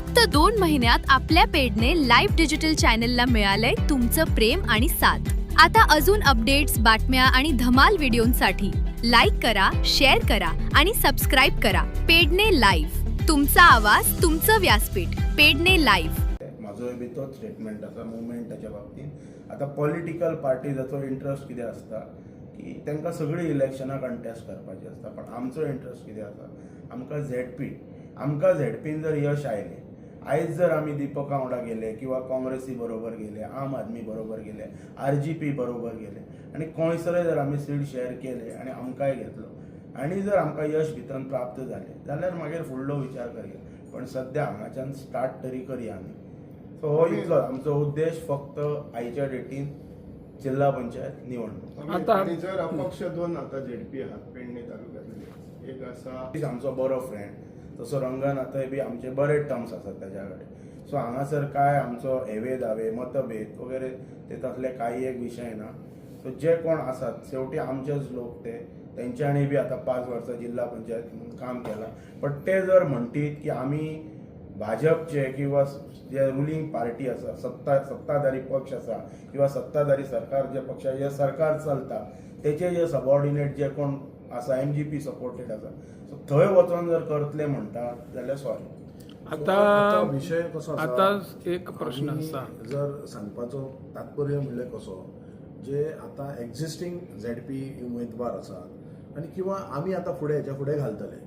फक्त दोन महिन्यात आपल्या पेडने लाईव्ह डिजिटल चॅनलला मिळालंय तुमचं प्रेम आणि साथ. आता अजून अपडेट्स बातम्या आणि धमाल व्हिडिओंसाठी लाईक करा शेअर करा आणि सबस्क्राईब करा. पेडणे लाईव्ह तुमचा आवाज तुमचं व्यासपीठ. पेडणे लाईव्ह माझो बी स्टेटमेंट आसा मुवमेंटाच्या बाबतीत. आता पॉलिटिकल पार्टीजाचो इंट्रस्ट कितें आसता की तांकां सगळीं इलेक्शनां कंटेस्ट करपाची आसता पण आमचो इंट्रस्ट कितें आसा आमकां झेड पी आमकां झेड पीन जर यश आयलें आयज जर आमी दिपका वांगडा गेले किंवा काँग्रेसी बरोबर गेले आम आदमी बरोबर गेले आर जी पी बरोबर गेले आनी खंयसरय जर आमी सीट शेअर केले आनी आमकांय घेतलो आनी जर आमकां यश भितर प्राप्त जालें जाल्यार मागीर फुडलो विचार करया. पण सद्या हांगाच्यान स्टार्ट तरी करया आमी सो हो इतलो आमचो उद्देश फक्त आयच्या डेटीन जिल्हा पंचायत निवडणूक आता- आणि जर अपक्ष दोन आता झेडपी आहात पेडणे तालुक्यातले. एक असा आमचो बरो फ्रेंड. तसो रंगनाथय बी आमचे बरे टर्म्स आसात तेज्या कडेन सो हांगासर काय आमचो हेवे दावे मतभेद वगैरे ते तसले काही एक विशय ना. सो जे कोण आसात शेवटी आमचेच लोक ते. तेंच्यांनी बी आतां पांच वर्सां जिल्हा पंचायत म्हणून काम केलां. पण ते जर म्हणटीत की आमी भाजपचे किंवा जे रुलींग पार्टी आसा सत्ता सत्ताधारी पक्ष आसा किंवा सत्ताधारी सरकार जे पक्ष जे सरकार चलता तेचे जे सबऑर्डिनेट जे कोण आसा एम जी पी सपोर्टेड आसा थंय वचोन जर करतले म्हणटात जाल्यार सॉरी आता विषय कसो आता एक प्रश्न आसा. जर सांगपाचो तात्पर्य म्हणल्यार कसो जे आता एक्झिस्टिंग झेड पी उमेदवार आसात आनी किंवा आमी आतां फुडें हेच्या फुडें घालतले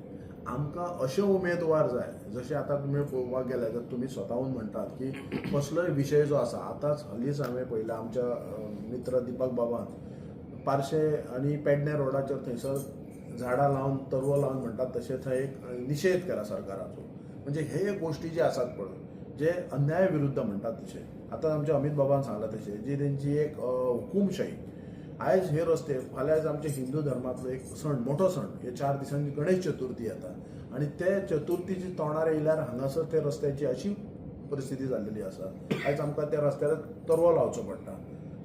आमकां अशे उमेदवार जाय जशे आतां तुमी पळोवपाक गेले तर तुमी स्वताहून म्हणटात की कसलोय विशय जो आसा आतांच हालींच हांवें पळयला आमच्या मित्र दिपक बाबान पारशे आनी पेडणे रोडाचेर थंयसर झाडां लावन तरवो लावन म्हणटात तशें थंय एक निशेध करा सरकाराचो. म्हणजे हे गोश्टी जे आसात पळय जे अन्याय विरुद्ध म्हणटात तशे आतां आमच्या अमित बाबान सांगला तशें जी तेंची एक हुकुमशाही हुकूमशाही. आयज हे रस्ते फाल्यां आयज आमच्या हिंदू धर्मांतलो एक सण मोठो सण हे चार दिसांनी गणेश चतुर्थी येता. आणि ते चतुर्थीची तोंडार येयल्यार हांगासर ते रस्त्याची अशी परिस्थिती जाल्लेली आसा. आयज आमकां त्या रस्त्यार तरवो लावचो पडटा.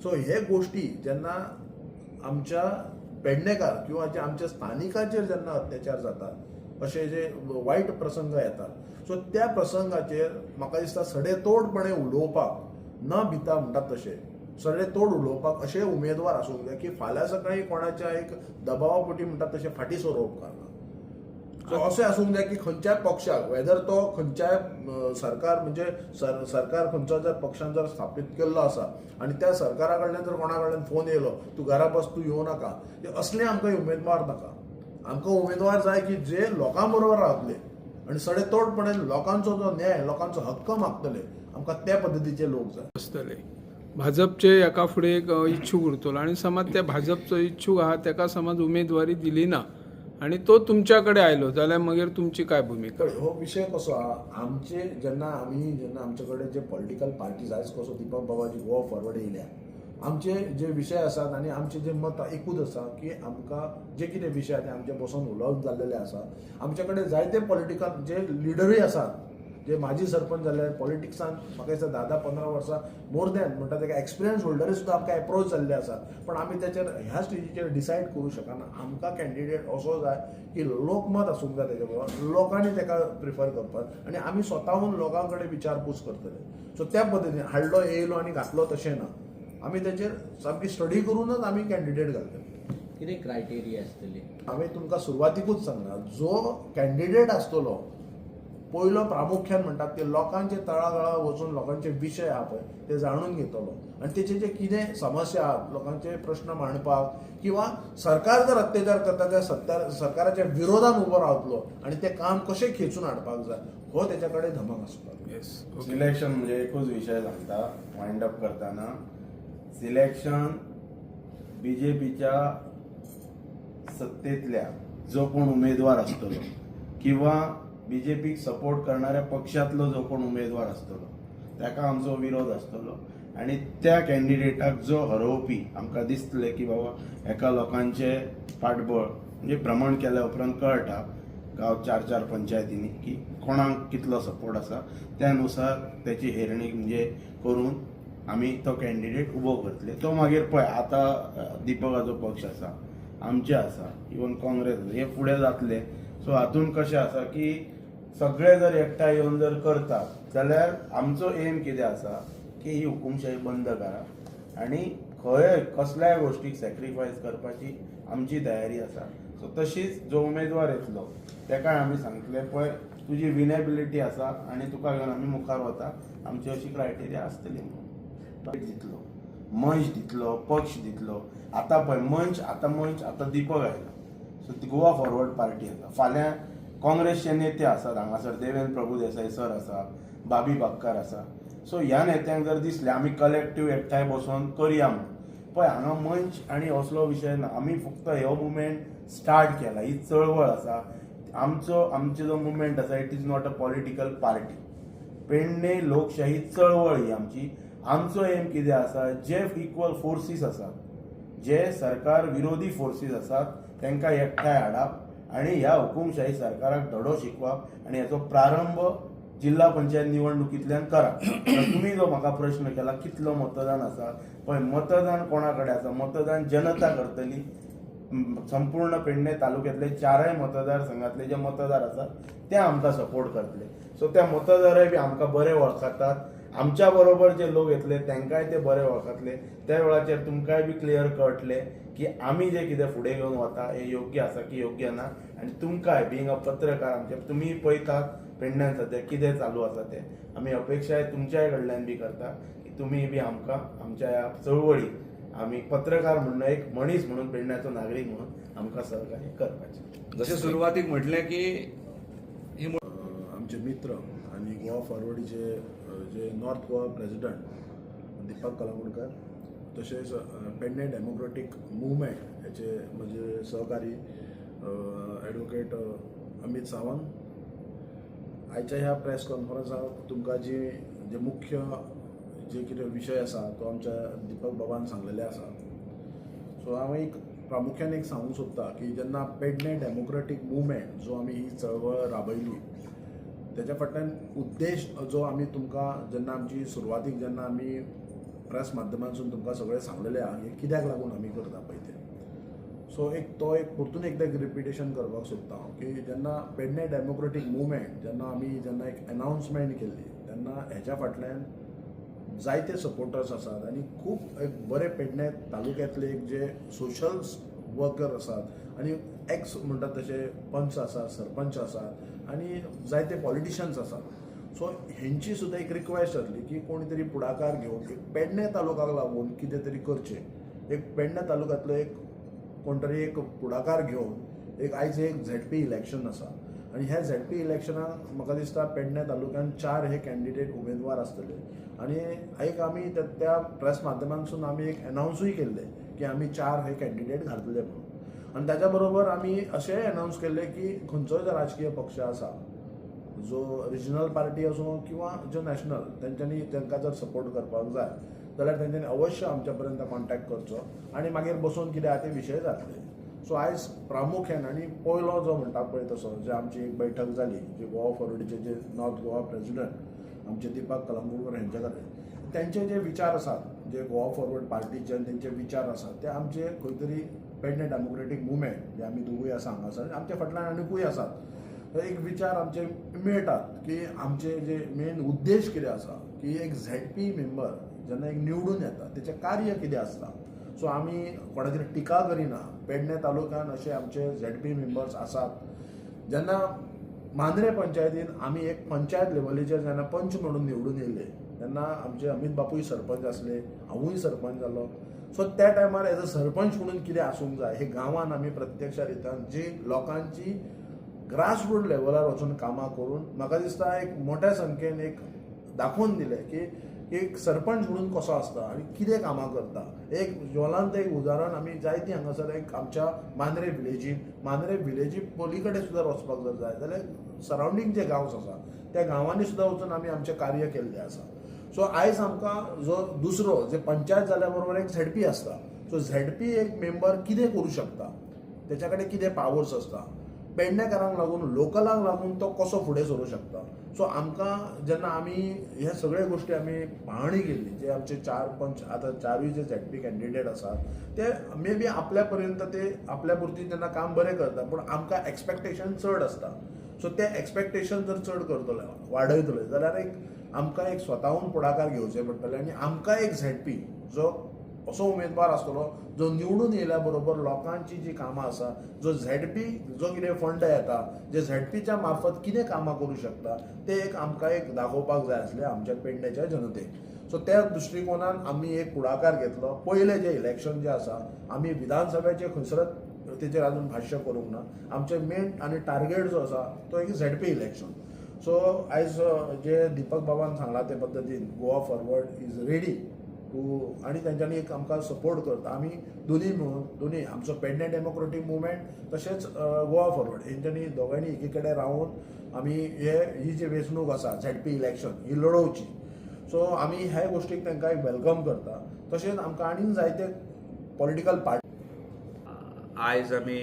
सो हे गोश्टी जेन्ना आमच्या पेडणेकार किंवा जे आमच्या स्थानिकांचेर जेन्ना अत्याचार जातात असे जे वायट प्रसंग येतात सो त्या प्रसंगाचेर म्हाका दिसता सडेतोडपणे उलोवपाक न भिता म्हणटात तशे सडेतोड उलोवपाक अशे उमेदवार आसूंक जाय की फाल्यां सकाळी कोणाच्या एक दबावापोटी म्हणटात तशें फाटी सरोवप सो अशें आसूंक जाय की खंयच्याय पक्षाक वेदर तो खंयच्याय सरकार म्हणजे सर सरकार खंयचो जर पक्षान जर स्थापीत केल्लो आसा आनी त्या सरकारा कडल्यान जर कोणा कडल्यान फोन येयलो तूं घरा बस तूं येवं नाका. असले आमकां उमेदवार नाका. आमकां उमेदवार जाय की जे लोकां बरोबर रावतले आनी सडेतोडपणे लोकांचो जो न्याय लोकांचो हक्क मागतले आमकां त्या पद्दतीचे लोक जाय. आसतले भाजपचे एका फुडें एक इच्छूक उरतलो आनी समज त्या भाजपचो इच्छूक आहा ताका समज उमेदवारी दिली ना. आनी तो तुमच्या कडेन आयलो जाल्यार मागीर तुमची काय भुमिका? हो विशय कसो आहा आमचे जेन्ना आमी जेन्ना आमचे कडेन जे पॉलिटिकल पार्टीज आयज कसो दिपक बाबाजी हो, गोवा फॉरवर्ड येयल्या. आमचे जे विशय आसात आनी आमचे जे मत एकूच आसा की आमकां जे कितें विशय आसा ते आमचे बसून उलोवप जाल्लेले आसा. आमचे कडेन जायते पॉलिटिकल जे लिडरूय आसात जे माजी सरपंच जाले पॉलिटिक्सान म्हाका दिसता धा धा पंदरा वर्सां मोर दॅन म्हणटा तेका एक्सपिरियन्स होल्डरूय सुद्दां आमकां एप्रोच जाल्ले आसात पण आमी तेचेर ह्या स्टेजीचेर डिसायड करूं शकना आमकां कॅन्डिडेट असो जाय की लोकमत आसूंक जाय तेच्या बरोबर लोकांनी तेका प्रिफर करपाक आनी आमी स्वताहून लोकां कडेन विचारपूस करतले सो त्या पद्दतीन हाडलो येयलो आनी घातलो तशें ना आमी तेचेर सामकी स्टडी करूनच आमी कॅन्डिडेट घालतले कितें क्रायटेरिया आसतली हांवें तुमकां सुरवातीकूच सांगला जो कॅन्डिडेट आसतलो पयलो प्रामुख्यान म्हणटात ते लोकांचे तळागळा वचून लोकांचे विशय आहा पळय ते जाणून घेतलो आनी तेचे जे कितें समस्या आहात लोकांचे प्रश्न मांडपाक किंवा सरकार जर अत्याचार करता त्या सत्ता सरकाराच्या विरोधात उबो रावतलो आनी ते काम कशें खेचून हाडपाक जाय हो तेच्या कडेन धमक आसपाक येस सिलेक्शन म्हणजे एकूच विषय सांगता वायंड अप करताना. सिलेक्शन बीजेपीच्या सत्तेतल्या जो कोण उमेदवार आसतलो किंवा बी जे पीक सपोर्ट करणाऱ्या पक्षातलो जो कोण उमेदवार आसतलो ताका आमचो विरोध आसतलो आनी त्या कॅन्डिडेटाक जो हरोवपी आमकां दिसतले की बाबा एका लोकांचे फाटबळ म्हणजे भ्रमण केल्या उपरांत कळटा गांव चार चार पंचायतींनी की कोणाक कितलो सपोर्ट आसा त्या अनुसार त्याची हेरणी म्हणजे करून आमी तो कॅन्डिडेट उबो करतले. तो मागीर पळय आतां दिपकाचो पक्ष आसा आमचे आसा इवन काँग्रेस हे फुडें जातले. सो हातून कशें आसा की सगळे जर एकठांय येवन जर करतात जाल्यार आमचो एम कितें आसा? की ही हुकुमशाही बंद करा. आनी खंय कसल्याय गोश्टीक सॅक्रिफायस करपाची आमची तयारी आसा. सो तशीच जो उमेदवार येतलो तेकाय आमी सांगतले पळय तुजी विनेबिलिटी आसा आनी तुका घेवन आमी मुखार वता. आमची अशी क्रायटेरिया आसतली म्हणून. दितलो मंच दितलो पक्ष दितलो. आतां पळय मंच आतां मंच आतां दिपक आयला. सो गोवा फॉरवर्ड पार्टी आसा फाल्यां काँग्रेसचे नेते आसात हांगासर देवेंद्र प्रभुदेसाय सर आसा बाबी बाक्कार आसा सो ह्या नेत्यांक जर दिसलें आमी कलेक्टीव एकठांय बसोन करया म्हणून. पळय हांगा मंच आनी असलो विशय ना आमी फक्त हो मुवमेंट स्टार्ट केला. ही चळवळ आसा. आमचो आमचो जो मुवमेंट आसा it is not a political party Pernem लोकशाही चळवळ ही आमची. आमचो एम कितें आसा? जे इक्वल फोर्सीस आसात जे सरकार विरोधी फोर्सीस आसात तांकां एकठांय हाडप आनी ह्या हुकुमशाही सरकाराक धडो शिकवप आनी हेचो प्रारंभ जिल्हा पंचायत निवडणुकींतल्यान करा. तुम्ही तुमी जो म्हाका प्रश्न केला कितलो मतदान आसा? पळय मतदान कोणा कडेन आसा? मतदान जनता करतली. संपूर्ण पेडणे तालुक्यांतले चारय मतदारसंघातले जे मतदार आसात ते आमकां सपोर्ट करतले. सो त्या मतदाराय बी आमकां बरे वळखतात आमच्या बरोबर जे लोक येतले तांकांय ते बरे वळखतले त्या वेळाचेर तुमकांय बी क्लियर कळटले की आमी जे कितें फुडें घेवन वता हे योग्य आसा की योग्य ना? आनी तुमकांय बिंग अ पत्रकार आमचे तुमी पळयतात पेडण्यान सद्या कितें चालू आसा ते. आमी अपेक्षाय तुमच्याय कडल्यान बी करता की तुमी बी आमकां आमच्या ह्या चळवळीक आमी पत्रकार म्हणून एक मनीस म्हणून पेडण्याचो नागरीक म्हणून आमकां सहकार्य करपाचें. जसे सुरुवातीक म्हटलें की ही आमचे मित्र आणि गोवा फॉरवर्डीचे जे नॉर्थ गोवा प्रेजिडंट दीपक कलामणकर तसेच पेडणे डेमोक्रेटीक मुवमेंट याचे म्हणजे सहकारी ॲडवोकेट अमित सावंत. आयच्या ह्या प्रेस कॉन्फरन्साक तुमकां जी जे मुख्य जे कितें विशय आसा तो आमच्या दीपक बाबान सांगलेले आसा. सो हांव एक प्रामुख्यान एक सांगूंक सोदतां की जेन्ना पेडणे डेमोक्रेटीक मुवमेंट जो आमी ही चळवळ राबयली तेच्या फाटल्यान उद्देश जो आमी तुमकां जेन्ना आमची सुरवातीक जेन्ना आमी प्रेस माध्यमांतसून तुमकां सगळें सांगलेलें आहा हे कित्याक लागून आमी करता पळय तें सो एक तो एक परतून एकदा एक रिपिटेशन करपाक सोदता हांव की जेन्ना पेडणे डेमोक्रेटीक मुवमेंट जेन्ना आमी जेन्ना एक अनावन्समेंट केल्ली तेन्ना हेच्या फाटल्यान जायते सपोर्टर्स आसात आनी खूब एक बरे पेडणे तालुक्यांतले एक जे सोशल वर्कर आसात आनी एक्स म्हणटात तशे पंच आसात सरपंच आसात आनी जायते पॉलिटिशियन्स आसात सो हेंची सुद्दां एक रिक्वेस्ट जातली की कोणी तरी पुढाकार घेवन एक पेडणे तालुकाक लागून कितें तरी करचें. एक पेडणे तालुक्यांतलो एक कोण तरी एक पुढाकार घेवन एक आयज एक झेड पी इलेक्शन आसा आनी ह्या झेड पी इलेक्शनाक म्हाका दिसता पेडणे तालुक्यान चार हे कॅन्डिडेट उमेदवार आसतले आनी एक आमी त्या- त्या प्रेस माध्यमांतसून आमी एक अनावन्सूय केल्ले की आमी चार हे कॅन्डिडेट घालतले म्हणून. आनी ताच्या बरोबर आमी अशेंय अनावन्स केल्ले की खंयचोय जो राजकीय पक्ष आसा जो रिजनल पार्टी असो किंवा जो नॅशनल तेंच्यांनी तांकां जर सपोर्ट करपाक जाय जाल्यार तेंच्यांनी अवश्य आमच्या पर्यंत कॉन्टॅक्ट करचो आनी मागीर बसून कितें आहा ते विशय जातले. सो आयज प्रामुख्यान आनी पयलो जो म्हणटा पळय तसो जे आमची एक बैठक जाली जे गोवा फॉरवर्डीचे जे नॉर्थ गोवा प्रेसिडेंट आमचे दीपक कलंगूटकर हेंचे कडेन तेंचे जे विचार आसात जे गोवा फॉरवर्ड पार्टीचे आनी तेंचे विचार आसात ते आमचे खंय तरी पेडणे डेमोक्रेटीक मुवमेंट जे आमी दोगूय आसा हांगासर आमच्या फाटल्यान आनीकूय आसात एक विचार आमचे मेळटात की आमचे जे मेन उद्देश कितें आसा की एक झॅड पी मेंबर जेन्ना एक निवडून येता तेचें कार्य कितें आसता सो आमी कोणाचेर टिका करिना पेडणे तालुक्यान अशे आमचे झॅड पी मेंबर्स आसात जेन्ना मांद्रे पंचायतीन आमी एक पंचायत लेवलीचेर जेन्ना पंच म्हणून निवडून येयले तेन्ना आमचे अमित बापूय सरपंच आसले हांवूय सरपंच जालो सो त्या टायमार एज अ सरपंच म्हणून कितें आसूंक जाय हे गांवांत आमी प्रत्यक्ष रितान जी लोकांची ग्रासरूट लेवलार वचून कामां करून म्हाका दिसता एक मोठ्या संख्येन एक दाखोवन दिलें की एक सरपंच म्हणून कसो आसता आनी कितें कामां करता. एक ज्वलांत एक उदाहरण आमी जायतीं हांगासर एक आमच्या मांद्रे विलेजीन मांद्रे विलेजी पली कडेन सुद्दां वचपाक जर जाय. जाल्यार सरावंडींग जे गांवस आसा त्या गांवांनी सुद्दां वचून आमी आमचें कार्य केल्लें आसा सो आयज आमकां जो दुसरो जे पंचायत जाल्या बरोबर एक झेडपी आसता. सो झेडपी एक मेंबर कितें करूं शकता? तेच्या कडेन कितें पावर्स आसता पेडणेकारांक लागून लोकलांक लागून तो कसो फुडें सरूं शकता? सो आमकां जेन्ना आमी हे सगळे गोश्टी आमी पाहणी केल्ली जे आमचे चार पंच आतां चारूय जे झेड पी कॅन्डिडेट आसात ते मे बी आपल्या पर्यंत ते आपल्या पुरती जेन्ना काम बरें करता पूण आमकां एक्सपेक्टेशन चड आसता. सो ते एक्सपेक्टेशन जर चड करतले वाडयतले जाल्यार एक आमकां एक स्वताहून पुढाकार घेवचे पडटले आनी आमकां एक झेडपी जो असो उमेदवार आसतलो जो निवडून येयल्या बरोबर लोकांची जी कामां आसा जो झेड पी जो कितें फंड येता जे झेड पीच्या मार्फत कितें कामां करूं शकता ते एक आमकां एक दाखोवपाक जाय आसलें आमच्या पेडण्याच्या जनतेक. सो त्या दृश्टिकोनान आमी एक पुढाकार घेतलो. पयले जे इलेक्शन जे आसा आमी विधानसभेचे खंयसरच तेचेर अजून भाश्य करूंक ना. आमचे मेन आनी टार्गेट जो आसा तो एक झेड पी इलेक्शन सो आयज uh, जे दिपक बाबान सांगला ते पद्दतीन Goa forward is ready to आनी तेंच्यांनी एक आमकां सपोर्ट करता. आमी दोनी म्हणून दोनी आमचो पेडणे डेमोक्रेटीक मुवमेंट तशेंच गोवा फॉरवर्ड हेंच्यांनी दोगांयनी एकी कडेन रावून आमी हे ही जी वेंचणूक आसा झॅड पी इलेक्शन ही लडोवची सो आमी ह्या गोश्टीक तांकां एक वेलकम करता. तशेंच आमकां आनीक जायते पॉलिटिकल पार्टी आयज आमी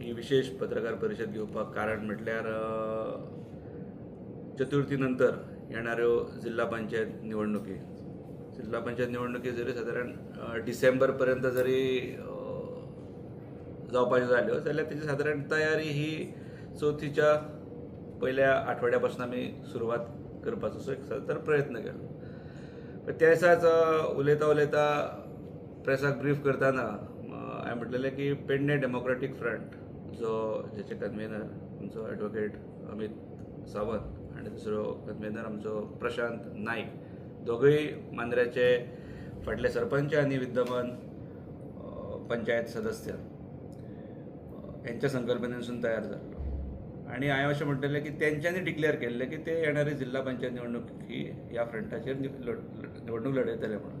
ही विशेष पत्रकार परिशद घेवपाक कारण म्हटल्यार चतुर्थीनंतर चतुर्थी नंतर येणाऱ्यो जिल्हा पंचायत निवडणुकी. जिल्हा पंचायत निवडणुकी जरी सादारण डिसेंबरपर्यंत डिसेंबर पर्यंत जरी जावपाच्यो हो, जाल्यो जाल्यार तेची सादारण तयारी ही चवथीच्या पयल्या आठवड्या पासून आमी सुरवात करपाचो असो एक तर प्रयत्न केलो. त्या दिसाच उलयता उलयता प्रेसाक ब्रीफ करताना हांवें म्हटलेलें की पेडणे डेमोक्रेटीक फ्रंट जो जेचे कन्व्हेनर आमचो एडवोकेट अमित सावंत आनी दुसरो कन्व्हेनर आमचो प्रशांत नाईक. दोगूय मांद्र्याचे फाटले सरपंच आनी विद्यमान पंचायत सदस्य. यांच्या संकल्पनेसून तयार जाल्लो आणि हांवें अशें म्हणटलें की तेंच्यांनी डिक्लेअर केल्लें की ते येणारी जिल्हा पंचायत निवडणूक ही ह्या फ्रंटाचेर निवडणूक लडयतले म्हणून.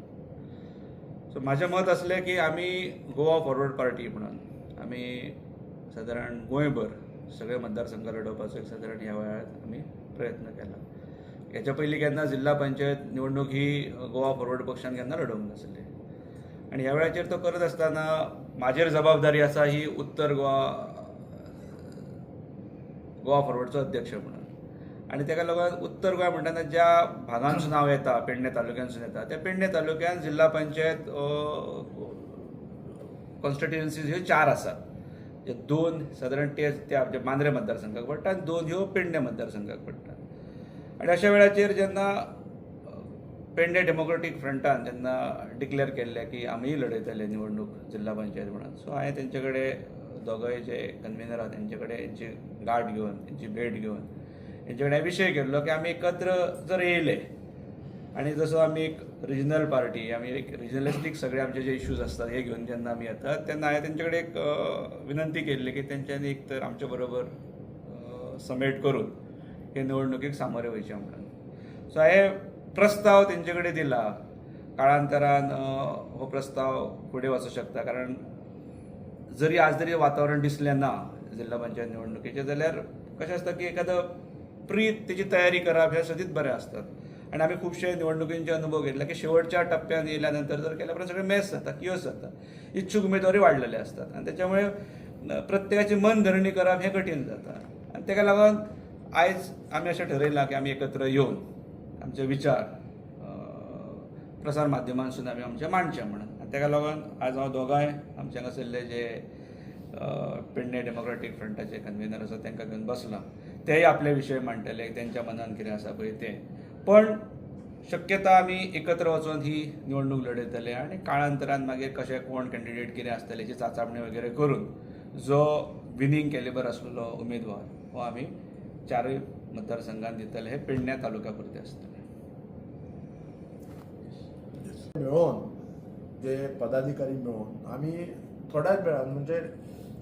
सो म्हाजें मत असलें की आमी गोवा फॉरवर्ड पार्टी म्हणून आमी सादारण गोंयभर सगळे मतदारसंघ लडोवपाचो एक सादारण ह्या वेळार आमी प्रयत्न केला. हेच्या पयलीं केन्ना जिल्हा पंचायत निवडणूक ही गोवा फॉरवर्ड पक्षान केन्ना लडोवंक नासली आणि ह्या वेळाचेर तो करत असताना म्हाजेर जबाबदारी आसा ही उत्तर गोवा गोवा फॉरवर्डचो अध्यक्ष म्हणून. आणि ताका लागून उत्तर गोंय म्हणटाना ज्या भागांसून हांव येता पेडणे तालुक्यांसून येता त्या पेडणे तालुक्यान जिल्हा पंचायत कॉन्स्टिट्युएन्सीज ह्यो चार आसात दोन सादारण ते त्या जे मांद्रे मतदारसंघाक पडटा आनी दोन ह्यो पेडणे मतदारसंघाक पडटा आनी अशा वेळाचेर जेन्ना पेडणे डेमोक्रेटीक फ्रंटान जेन्ना डिक्लेअर केल्लें की आमीय लडयतले निवडणूक जिल्हा पंचायत म्हणून सो हांवें तेंचे कडेन दोगोय जे कन्व्हेनर आहा तेंचे कडेन हेंची गाठ घेवन हेंची भेट घेवन हेंचे कडेन विशय केल्लो की आमी एकत्र जर येयले आणि जसो आमी एक रिजनल पार्टी आमी एक रिजनलिस्टीक सगळे आमचे जे इश्यूज असतात हे घेवन जेन्ना आमी येतात तेन्ना हांवें तेंचे कडेन एक विनंती केल्ली की तेंच्यांनी एक तर आमच्याबरोबर बरोबर समेट करून हे निवडणुकीक सामोरे व्हायचे म्हणून सो हांवें प्रस्ताव तेंचे कडेन दिला. काळांतरान हो प्रस्ताव फुडें वाचू शकता. कारण जरी आज जरी वातावरण दिसलें ना जिल्हा पंचायत निवडणुकीचें जाल्यार कशें आसता की एखादं प्री तेजी तयारी करप हे सदींच बरें असतात. आणि आमी खुबशे निवडणुकींचे अनुभव घेतला. की शेवटच्या टप्प्यात येयल्या नंतर जर केल्या सगळे सगळें मेस जाता किओस जाता. इच्छुक उमेदवारी वाडलेले असतात. आणि त्याच्यामुळे प्रत्येकाची मन धरणी करप हें कठीण जाता. आनी ताका लागून आयज आमी अशें ठरयलां की आमी एकत्र येवन आमचे विचार प्रसार माध्यमांसून आमी आमचे मांडचे म्हणून. आनी ताका लागून आज हांव दोगांय आमचे हांगासरले जे पेडणे डेमोक्रेटीक फ्रंटाचे कन्व्हेनर आसा तांकां घेवन बसला. तेय आपले विशय मांडटले तेंच्या मनान कितें आसा पळय तें पण शक्यता आमी एकत्र वचून ही निवडणूक लडयतले आनी काळांतरान मागीर कशें कोण कॅन्डिडेट कितें आसतले हेची चांचपणी वगैरे करून जो विनींग कॅलिबर आसलेलो उमेदवार हो आमी चारूय मतदारसंघात दितले हे पेडण्या तालुक्या पुरते आसतले मेळोन जे पदाधिकारी मेळोन आमी थोड्याच वेळान म्हणजे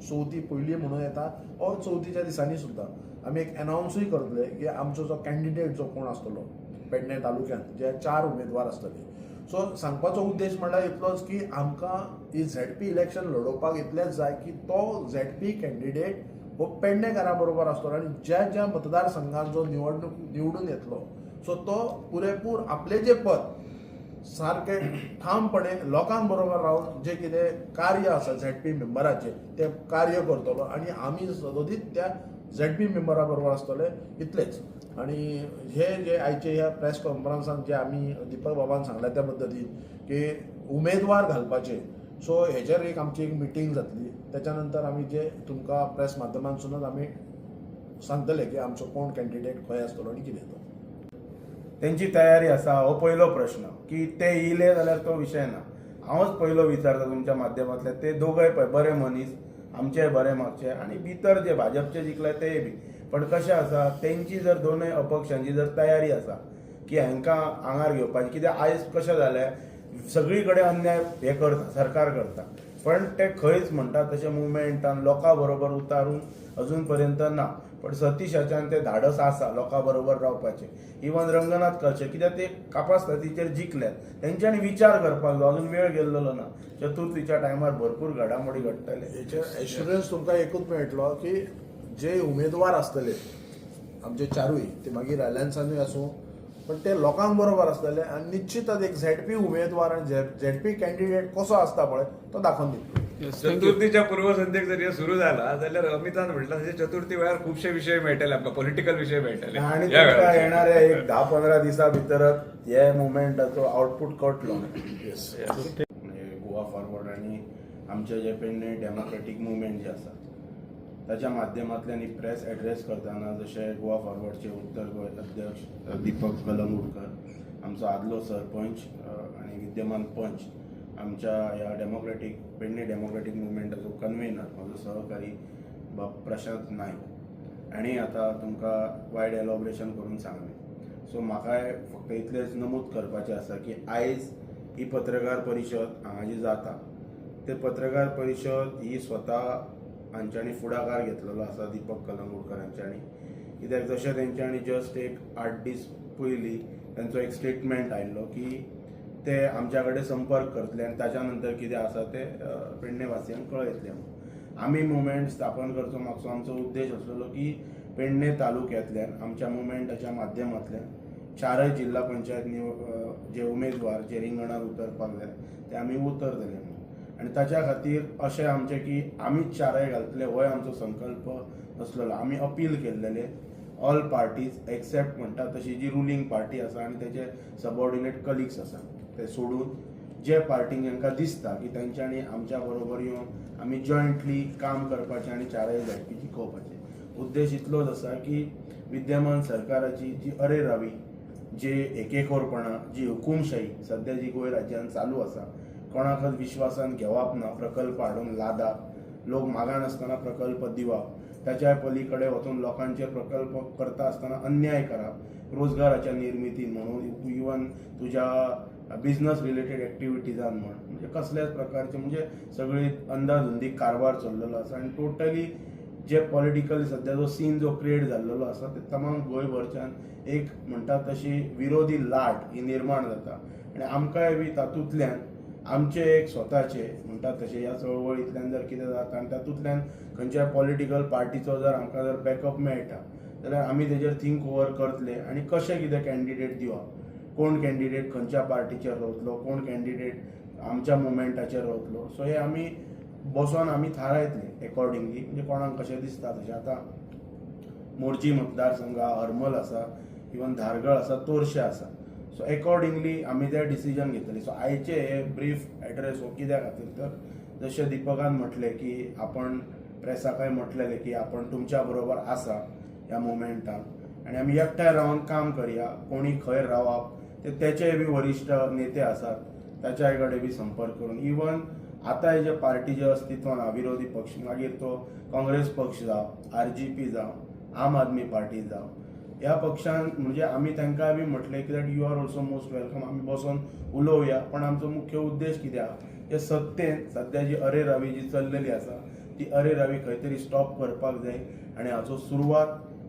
चवथी पयली म्हणून येता और चवथीच्या दिसांनी सुद्दां आमी एक अनावन्सूय करतले की आमचो जो कॅन्डिडेट जो कोण आसतलो पेडणे तालुक्यांत जे चार उमेदवार आसतले सो सांगपाचो उद्देश म्हणल्यार इतलोच की आमकां ही झेड पी इलेक्शन लडोवपाक इतलेंच जाय की तो झॅड पी कॅन्डिडेट हो पेडणेकारा बरोबर आसतलो आनी ज्या ज्या मतदारसंघात जो निवडणूक निवडून येतलो सो तो पुरेपूर आपले जे पद सारके ठामपणे लोकां बरोबर रावन जे कितें कार्य आसा झेड पी मेंबराचे ते कार्य करतलो आनी आमी सदोदीत त्या झेड पी मेंबरा बरोबर आसतले इतलेच. आनी हे जे आयचे ह्या प्रेस कॉन्फरन्सात जे आमी दीपक बाबान सांगला त्या पद्दतीन की उमेदवार घालपाचे. सो हेचेर एक आमची एक मिटींग जातली. त्याच्या नंतर आमी जे तुमकां प्रेस माध्यमांतसूनच आमी सांगतले की आमचो कोण कॅन्डिडेट खंय आसतलो आनी कितें तो त्यांची तयारी आसा हो पयलो प्रश्न. की ते येयले जाल्यार तो विशय ना. हांवच पयलो विचारता तुमच्या माध्यमांतले. ते दोगय पळय बरे मनीस आमचेय बरे मागचे. आनी भितर जे भाजपचे जिखले तेय बी. पण कशें आसा? तेंची जर दोनूय अपक्षांची जर तयारी आसा की हांकां आंगार घेवपाची कित्याक आयज कशें जालें सगळी कडेन अन्याय हे करता सरकार करता. पण ते खंयच म्हणटा तशें मुवमेंटान लोकां बरोबर उतारून अजून पर्यंत ना. पण सतीशाच्यान ते धाडस आसा लोकां बरोबर रावपाचें. इवन रंगनाथ करचे कित्याक ते कापास्तातीचेर जिखल्यात तेंच्यांनी विचार करपाक जाय अजून वेळ गेल्लो ना. चतुर्थीच्या टायमार भरपूर घडामोडी घडटले हेचे एश्युरन्स तुमकां एकूच मेळटलो की जे उमेदवार आसतले आमचे चारूय ते मागीर अलायन्सानूय आसूं पण ते लोकांक बरोबर आसतले आनी निश्चितच एक झेड पी उमेदवार आनी झेड पी कॅन्डिडेट कसो आसता पळय तो दाखोवन दितलो. चतुर्थीच्या पूर्वसंध्येक जर हे सुरू झाला जाल्यार अमितान म्हटलं तशें चतुर्थी वेळार खुबशे विशय मेळटले आमकां पॉलिटिकल विशय मेळटले तुमकां वेळार. येणाऱ्या एक धा पंदरा दिसा भितरच हे मुवमेंटाचो आउटपूट कळटलो म्हणजे गोवा फॉरवर्ड आणि आमचे जे पेडणे डेमोक्रेटीक मुवमेंट जे आसा ताच्या माध्यमांतल्यान ही प्रेस एड्रेस करताना जशे गोवा फॉरवर्डचे उत्तर गोंय अध्यक्ष दीपक कलंगूटकर आमचो आदलो सरपंच आनी आणि विद्यमान पंच आमच्या ह्या डेमोक्रेटीक पेडणे डेमोक्रेटीक मुवमेंटाचो कन्व्हेनर म्हजो सहकारी बाब प्रशांत नायक आनी आतां तुमकां वायड एलॉबरेशन करून सांगलें. सो म्हाकाय फक्त इतलेंच नमूद करपाचें आसा की आयज ही पत्रकार परिशद हांगा जी जाता. ते पत्रकार परिशद ही स्वता हांच्यानी फुडाकार घेतलेलो आसा दीपक कलंगूटकर हांच्यानी कित्याक जशें तेंच्यांनी जस्ट एक आठ दीस पयलीं तांचो एक स्टेटमेंट आयिल्लो की ते आमच्या कडेन संपर्क करतले आनी ताच्या नंतर कितें आसा ते पेडणे वासियांक कळयतले म्हणून. आमी मुवमेंट स्थापन करचो मागचो आमचो उद्देश आसलेलो की पेडणे तालुक्यांतल्यान आमच्या मुवमेंटाच्या माध्यमांतल्यान चारय जिल्हा पंचायत निव जे उमेदवार जे रिंगणात उतरपाक जाय ते आमी उतरतले म्हणून. आनी ताच्या खातीर अशें आमचें की आमीच चारय घालतले होय आमचो संकल्प आसलेलो आमी अपील केल्लेले ऑल पार्टीज एक्सेप्ट म्हणटा तशी जी रुलींग पार्टी आसा आनी तेजे सबऑर्डिनेट कलिग्स आसा ते सोडून जे पार्टीक तांकां दिसता की तेंच्यांनी आमच्या बरोबर येवन आमी जॉयंटली काम करपाचें आनी चारय जायपी जिखोवपाचें उद्देश इतलोच आसा की विद्यमान सरकाराची जी अरेरावी जे एकेखोरपणां जी हुकुमशाही सध्या जी गोंय राज्यांत चालू आसा कोणाकच विश्वासान घेवप ना प्रकल्प हाडून लादाप लोक मागा आसतना प्रकल्प दिवप त्याच्या पलीकडे वचून लोकांचेर प्रकल्प करता आसतना अन्याय करप रोजगाराच्या निर्मितीन म्हणून इवन तुज्या बिझनेस रिलेटेड एक्टिविटीजान म्हण. म्हणजे कसल्याच प्रकारचे म्हणजे सगळी अंदाधुंदी कारभार चल्लेलो आसा आनी टोटली जे पॉलिटिकल सध्या जो सीन जो क्रिएट जाल्लेलो आसा ते तमाम गोंयभरच्यान एक म्हणटा तशी विरोधी लाट ही निर्माण जाता. आनी आमकांय बी तातूंतल्यान आमचे एक स्वताचे म्हणटा तशें ह्या चळवळींतल्यान जर कितें जाता आनी तातूंतल्यान खंयच्याय पॉलिटिकल पार्टीचो जर आमकां जर बॅकअप मेळटा जाल्यार आमी तेजेर थिंक ओवर करतले आनी कशें कितें कॅन्डिडेट दिवप? कोण कॅन्डिडेट खंयच्या पार्टीचेर रावतलो? कोण कॅन्डिडेट आमच्या मुवमेंटाचेर रावतलो? सो हे आमी बसोन आमी थारायतले एकॉर्डिंगली म्हणजे कोणाक कशें दिसता तशें. आतां मोर्जी मतदारसंघ आहा हरमल आसा इवन धारगळ आसा तोरशे आसा. सो अकॉर्डिंगली आमी ते डिसिजन घेतले सो आयचे हे ब्रीफ एड्रेस हो कित्या खातीर तर जशें दिपकान म्हटलें की आपण प्रेसाकाय म्हटलेलें की आपण तुमच्या बरोबर आसा ह्या मुवमेंटान आनी आमी एकठांय रावन काम करया कोणी खंय रावप ते तेचे बी वरिश्ठ नेते आसात ताच्याय कडेन बी संपर्क करून. इवन आतां हे जे पार्टी जे अस्तित्वान आहा विरोधी पक्ष मागीर तो काँग्रेस पक्ष जावं आर जी पी जावं आम आदमी पार्टी जावं ह्या पक्षान म्हणजे आमी तांकां बी म्हटलें की that you are also most welcome आमी बसोन उलोवया. पण आमचो मुख्य उद्देश कितें आहा? हे सत्तेन सध्या जी अरे रावी जी चल्लेली आसा ती अरे रावी खंय तरी स्टॉप करपाक जाय आनी हाचो सुरवात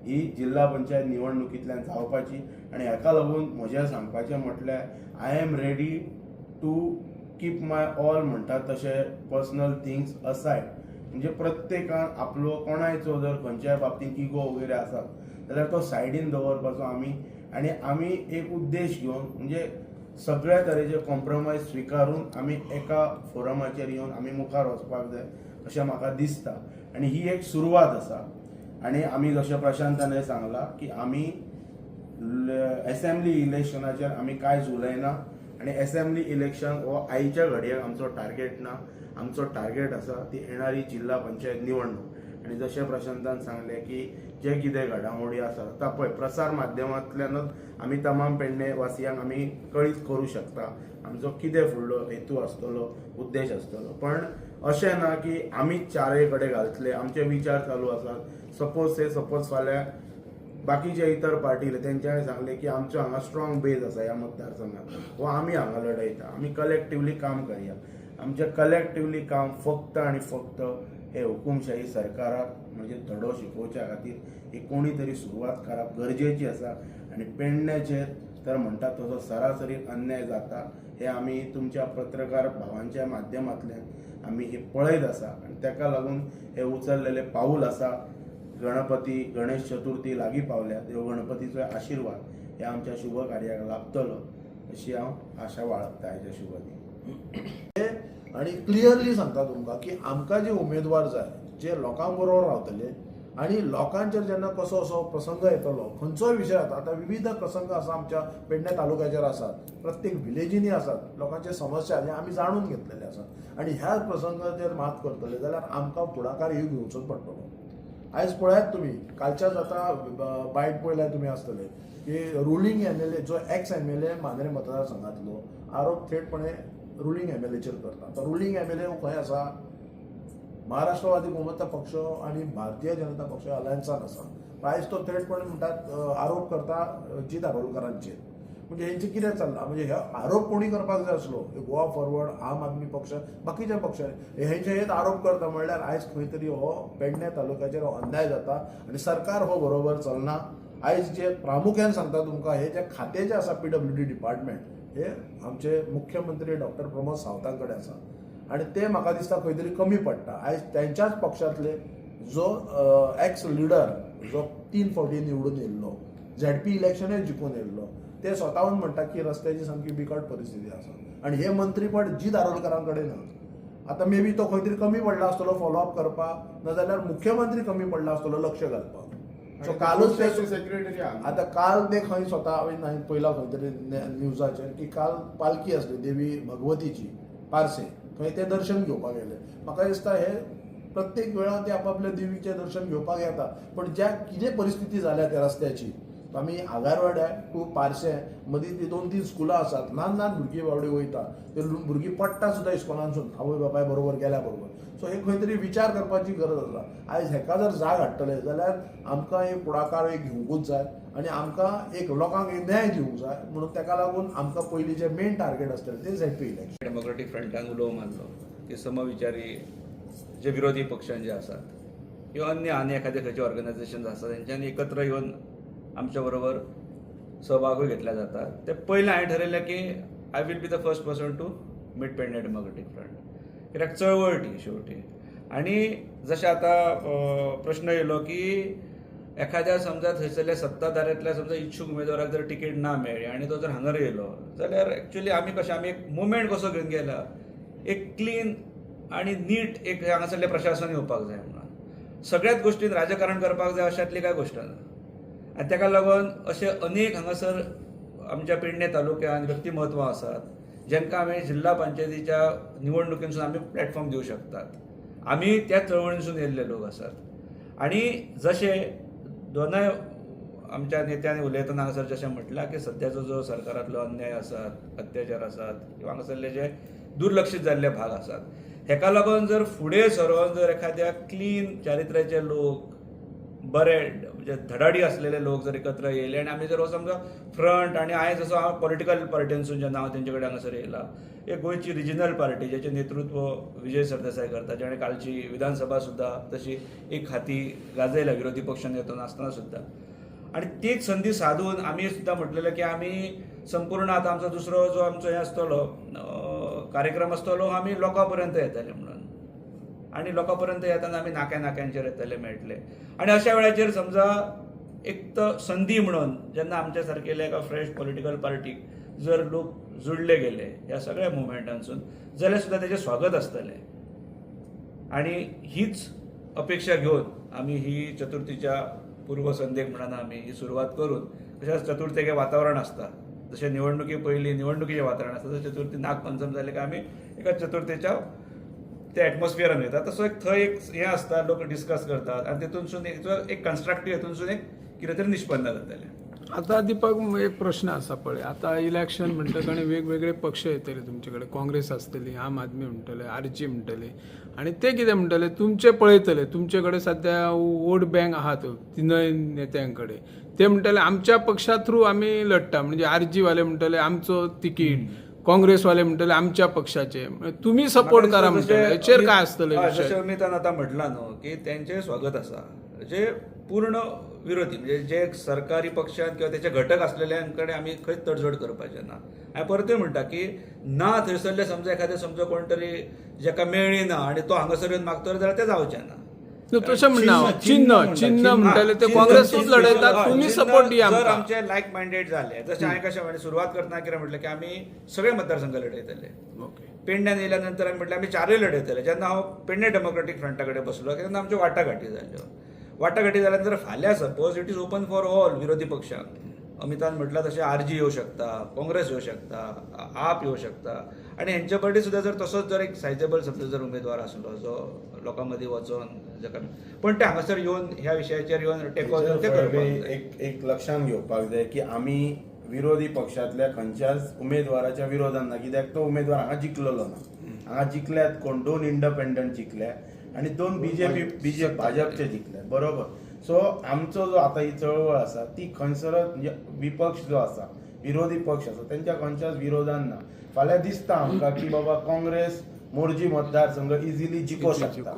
ही जिल्हा पंचायत निवडणुकींतल्यान जावपाची आनी हाका लागून म्हजें सांगपाचें म्हटल्यार I am ready to keep my all म्हणटा तशें पर्सनल थिंग्स असायड म्हणजे प्रत्येकान आपलो कोणायचो जर खंयच्याय बाबतींत इगो वगैरे आसा जाल्यार तो सायडीन दवरपाचो आमी आनी आमी एक उद्देश घेवन म्हणजे सगळ्या तरेचे कॉम्प्रोमायज स्विकारून आमी एका फोरमाचेर येवन आमी मुखार वचपाक जाय अशें म्हाका दिसता. आनी ही एक सुरवात आसा. आनी आमी जशें प्रशांतान सांगलां की आमी एसेंब्ली इलेक्शनाचेर आमी कांयच उलयना आनी एसेंब्ली इलेक्शन हो आयच्या घडयेक आमचो टार्गेट ना. आमचो टार्गेट आसा ती येणारी जिल्हा पंचायत निवडणूक. आनी जशें प्रशांतान सांगलें की जे कितें घडामोडी आसा ता पळय प्रसार माध्यमांतल्यानच आमी तमाम पेडणे वासियांक आमी कळीत करूंक शकता. आमचो कितें फुडलो हेतू आसतलो उद्देश आसतलो. पण अशें ना की आमीच चारय कडेन घालतले आमचे विचार चालू आसात. सपोज ते सपोज फाल्यां बाकीचे इतर पार्टीले तेंच्यांनी सांगले की आमचो हांगा स्ट्रॉंग बेज आसा ह्या मतदारसंघात. हो आमी हांगा लढयता. आमी कलेक्टिवली काम करया. आमचें कलेक्टिवली काम फक्त आनी फक्त हे हुकुमशाही सरकाराक म्हणजे धडो शिकोवच्या खातीर ही कोणी तरी सुरवात करप गरजेची आसा. आनी पेडण्याचेर तर म्हणटा तसो सरासरी अन्याय जाता. हे आमी तुमच्या पत्रकार भावांच्या माध्यमांतल्यान आमी हे पळयत आसा. आनी ताका लागून हे उचललेले पाऊल आसा. गणपती गणेश चतुर्थी लागीं पावल्या. देव गणपतीचो आशिर्वाद हे आमच्या शुभ कार्याक लाभतलो. अशी हांव आशा बाळगता हेच्या शुभ आणि क्लियरली सांगता तुमकां की आमकां जे उमेदवार जाय जे लोकां बरोबर रावतले आणि लोकांचेर जेन्ना कसो असो प्रसंग येतलो खंयचोय विशय जाता आतां विविध प्रसंग आसा आमच्या पेडण्या तालुक्याचेर आसात प्रत्येक विलेजींनी आसात लोकांचे समस्या जे आमी जाणून घेतलेले आसात आणि ह्या प्रसंगाचेर मात करतले जाल्यार आमकां फुडाकार ही घेवचोच पडटलो आयज पळयात तुमी कालच्याच आतां बायट पळयल्यार तुमी आसतले की रुलींग एम एल ए जो ex M L A Mandrem मतदारसंघांतलो आरोप थेटपणे रुलींग एम एल एचेर करता. तर रुलींग एम एल ए खंय आसा महाराष्ट्रवादी बहुमत पक्ष आणि भारतीय जनता पक्ष अलायन्सान आसा आयज तो थेटपणे म्हणटात आरोप करता अ, जित म्हणजे हेंचे कितें चल्लां? म्हणजे हे आरोप कोणी करपाक जाय आसलो हे गोवा फॉरवर्ड आम आदमी पक्ष बाकीचे पक्ष हेंचे हेच आरोप करता म्हणल्यार आयज खंय तरी हो पेडण्या तालुक्याचेर हो अन्याय जाता आनी सरकार हो बरोबर चलना. आयज जे प्रामुख्यान सांगता तुमकां हे जे खातें जे आसा पी डब्ल्यू डी डिपार्टमेंट हे आमचे मुख्यमंत्री डॉक्टर प्रमोद सावंता कडेन आसा. आणि ते म्हाका दिसता खंय तरी कमी पडटा. आयज त्यांच्याच पक्षांतले जो एक्स लिडर जो तीन फावटी निवडून येयल्लो झेडपी इलेक्शनूय जिखून येयल्लो ते स्वताहून म्हणटा की रस्त्याची सामकी बिकट परिस्थिती आसा. आणि हे मंत्रीपद जी दारोलकरां कडेन ना आता मे बी तो खंय तरी कमी पडला आसतलो फॉलोअप करपाक नाजाल्यार मुख्यमंत्री कमी पडला आसतलो लक्ष घालपाक सो कालूच ते सेक्रेटरी आता काल ते खंय स्वता हांवें पयला खंय तरी न्यूजाचेर की काल पालखी आसली देवी भगवतीची पारसे. थंय ते दर्शन घेवपाक गेले. म्हाका दिसता हे प्रत्येक वेळा ते आपापल्या देवीचें दर्शन घेवपाक येता पण ज्या कितें परिस्थिती जाल्या त्या रस्त्याची आमी आगारवाड्या टू पारशे मदीं ती दोन तीन स्कुलां आसात ल्हान ल्हान भुरगीं बावडी वयता. ते भुरगीं पडटा सुद्दां इस्कॉलानसून आवय बापाय बरोबर गेल्या बरोबर. सो हे खंय तरी विचार करपाची गरज आसा आयज हेका जर जाग हाडटले जाल्यार आमकां एक फुडाकार एक घेवंकूच जाय. आनी आमकां एक लोकांक न्याय दिवंक जाय म्हणून ताका लागून आमकां पयलीं जे मेन टार्गेट आसतलें ते झेडपी इलेक्शन डेमोक्रेटीक फ्रंटान उलो मारलो की समविचारी जे विरोधी पक्षां जे आसात किंवा अन्य आनी एखादे खंयचे ऑर्गनायजेशन आसात तेंच्यांनी एकत्र येवन आमच्या बरोबर सहभागूय घेतल्या जातात. ते पयलें हांवें ठरयलें की I will be the first person to meet Pernem democratic front कित्याक चळवळ ती शेवटी. आनी जशें आतां प्रश्न येयलो की एखाद्या समजा थंयसरल्या सत्ताधाऱ्यांतल्या समजा इच्छुक उमेदवाराक जर तिकीट ना मेळ्ळी आनी तो जर हांगर येयलो जाल्यार एक्च्युली आमी कशें आमी एक मुवमेंट कसो घेवन गेला? एक क्लीन आणि नीट एक हांगासरलें प्रशासन येवपाक जाय म्हणून. सगळ्याच गोश्टीन राजकारण करपाक जाय अशातली काय गोश्ट ना. आनी ताका लागून अशे अनेक हांगासर आमच्या पेडणे तालुक्यात व्यक्तिमत्वां आसात जांकां आमी जिल्ला पंचायतीच्या निवडणुकीनसून आमी प्लॅटफॉर्म दिवंक शकतात. आमी त्या चळवळीनसून येयल्ले लोक आसात. आनी जशे दोनय आमच्या नेत्यांनी उलयतना हांगासर जशें म्हटलां की सद्याचो जो सरकारांतलो अन्याय आसात अत्याचार आसात किंवा हांगासरले जे दुर्लक्षीत जाल्ले भाग आसात हेका लागून जर फुडें सरोन जर एखाद्या क्लीन चारित्र्याचे लोक बरे म्हणजे धडाडी असलेले लोक जर एकत्र येयले आनी आमी जर हो समजा फ्रंट आनी आयज जसो हांव पॉलिटिकल पार्टीनसून जेन्ना हांव तेंचे कडेन हांगासर येयला एक गोंयची रिजनल पार्टी जेचें नेतृत्व विजय सरदेसाय करता जेणे कालची विधानसभा सुद्दां तशी एक हाती गाजयल्या विरोधी पक्ष नेतो नासतना सुद्दां आणि तीच संधी साधून आमी सुद्दां म्हटलेलं की आमी संपूर्ण आतां आमचो दुसरो जो आमचो हें आसतलो कार्यक्रम आसतलो आमी लोकां पर्यंत येतले आनी आणि लोकां पर्यंत येताना आमी नाक्या नाक्यांचेर येतले मेळटले आणि अशा वेळाचेर समजा एक तर संधी म्हणून जेन्ना आमच्या सारकेल्या एका फ्रेश पॉलिटिकल पार्टीक जर लोक जुळले गेले ह्या सगळ्या मुवमेंटांसून जाल्यार सुद्दां तेजें स्वागत आसतलें आणि हीच अपेक्षा घेऊन आम्ही ही चतुर्थीच्या पूर्वसंध्येक म्हणून आम्ही ही सुरवात करून तशेंच चतुर्थीक वातावरण आसता जशें निवडणुकी पयलीं निवडणुकीचें वातावरण आसता तशें चतुर्थी नागपंचम जालें काय आमी एका चतुर्थीच्या ते एटमॉस्फियरान वयता तसो एक थंय एक हें आसता लोक डिस्कस करतात. आनी तेतूनसून एक एक कन्स्ट्रक्टीव हेतूनसून एक कितें तरी निष्पन्न जातलें आता दीपक एक प्रश्न असा पळय आता इलेक्शन म्हणटकच वेगवेगळे पक्ष येतले तुमचे कडेन काँग्रेस आसतली आम आदमी म्हणटले आरजी म्हणटले आणि ते कितें म्हणटले तुमचे पळयतले तुमचे कडेन सध्या वोट बँक आहात तिनय नेत्यांकडे. ते म्हणटले आमच्या पक्षा थ्रू आमी लडटा म्हणजे आरजी वाले म्हणटले आमचो तिकीट. काँग्रेसवाले म्हणटले आमच्या पक्षाचे. म्हणजे तुम्ही सपोर्ट करा म्हणटले हेचेर काय आसतले जशें अमितान आतां म्हटलां न्हू की तेंचें स्वागत आसा जे पूर्ण विरोधी म्हणजे जे सरकारी पक्षांत किंवा तेचे घटक असलेल्यांकडे कडेन आमी खंयच तडजोड करपाचें ना. हांवें परतूय म्हणटा की ना थंयसरले समजा एखादे समजा कोण तरी जाका मेळ्ळी ना आनी तो हांगासर येवन मागतलो जाल्यार तें जावचें ना. न्हू, तशें म्हणना चिन्ह चिन्ह म्हणटले ते काँग्रेसूच लढयतात हय, तुम्ही सपोर्ट दिया जर आमकां आमचे लायक मायंडेड जाले जशें हांवें कशें म्हणजे सुरवात करतना कितें म्हटलें की आमी सगळे मतदारसंघ लढयतले ओके. पेडण्यान येयल्या नंतर आमी म्हटलें आमी चारय लढयतले जेन्ना हांव पेडणे डेमोक्रेटीक फ्रंटा कडेन बसलो तेन्ना आमच्यो वाटाघाटी जाल्यो वाटाघाटी जाल्या नंतर फाल्यां suppose it is open for all विरोधी पक्षांक अमितान म्हटलं तशें आरजी येवं शकता काँग्रेस येवं शकता आप येवं शकता. आणि हेंचे बर्थडे सुद्दां जर तसोच जर एक सायजेबल समजा जर उमेदवार आसलो जो लोकां मदीं वचोन जाका पण ते हांगासर येवन ह्या विशयाचेर येवन टेको. एक एक लक्षात घेवपाक जाय की आमी विरोधी पक्षांतल्या खंयच्याच उमेदवाराच्या विरोधान ना कित्याक तो उमेदवार हांगा जिखलेलो ना. हांगा जिखल्यात कोण? दोन इंडिपेंडंट जिखले आणि दोन बीजेपी बीजे भाजपचे जिखले बरोबर? सो आमचो जो आता ही चळवळ आसा ती खंयसरच म्हणजे विपक्ष जो आसा विरोधी पक्ष आसा त्यांच्या खंयच्याच विरोधान ना फाल्यां दिसता आमकां की बाबा काँग्रेस मोर्जी मतदारसंघ इझिली जिखो शकता.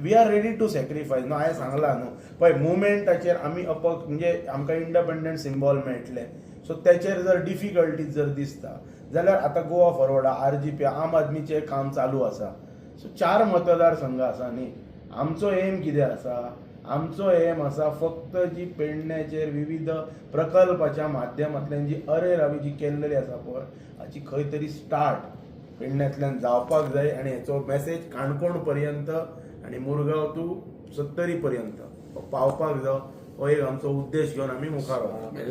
We are ready to sacrifice न्हू हांवें सांगलां न्हू. पळय मुवमेंटाचेर आमी अपक्ष म्हणजे आमकां इंडिपेंडंट सिम्बॉल मेळटले. सो त्याचेर जर डिफिकल्टीज जर दिसता जाल्यार आतां गोवा फॉरवर्डा आर जी पी आम आदमीचें काम चालू आसा सो चार मतदारसंघ आसा न्ही. आमचो एम कितें आसा आमचो एम आसा फक्त जी पेडण्याचेर विविध प्रकल्पाच्या माध्यमांतल्यान जी अरेरावी जी केल्लेली आसा पळय हाची खंय तरी स्टार्ट पेडण्यातल्यान जावपाक जाय आनी हेचो मेसेज काणकोण पर्यंत आनी मुरगांव टू सत्तरी पर्यंत पावपाक जाय हो एक आमचो उद्देश घेवन आमी मुखार वता